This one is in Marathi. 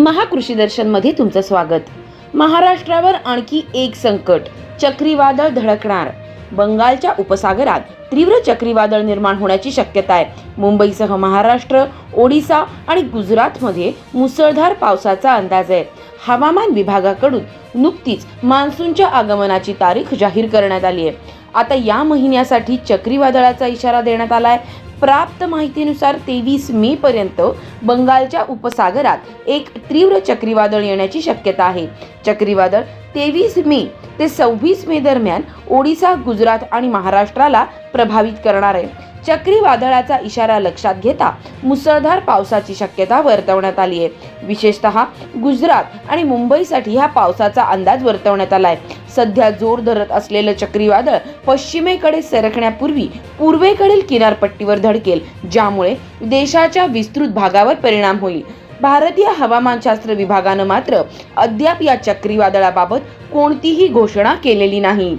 महाकृषी दर्शनमध्ये तुमचं स्वागत. महाराष्ट्रावर आणखी एक संकट चक्रीवादळ धडकणार. बंगालच्या उपसागरात तीव्र चक्रीवादळ निर्माण होण्याची शक्यता आहे. मुंबईसह महाराष्ट्र ओडिसा आणि गुजरातमध्ये मुसळधार पावसाचा अंदाज आहे. हवामान विभागाकडून नुकतीच मान्सूनच्या आगमनाची तारीख जाहीर करण्यात आली आहे. आता या महिन्यासाठी चक्रीवादळाचा इशारा देण्यात आला आहे प्राप्त माहितीनुसार तेवीस मे पर्यंत बंगालच्या उपसागरात एक तीव्र चक्रीवादळ येण्याची शक्यता आहे. चक्रीवादळ तेवीस मे ते सव्वीस मे दरम्यान ओडिसा गुजरात आणि महाराष्ट्राला प्रभावित करणार आहे. चक्रीवादळाचा इशारा लक्षात घेता मुसळधार पावसाची शक्यता वर्तवण्यात आली आहे. विशेषतः गुजरात आणि मुंबईसाठी ह्या पावसाचा अंदाज वर्तवण्यात आला आहे सध्या जोर धरत असलेलं चक्रीवादळ पश्चिमेकडे सरकण्यापूर्वी पूर्वेकडील किनारपट्टीवर धडकेल ज्यामुळे देशाच्या विस्तृत भागावर परिणाम होईल. भारतीय हवामानशास्त्र विभागानं मात्र अद्याप या चक्रीवादळाबाबत कोणतीही घोषणा केलेली नाही.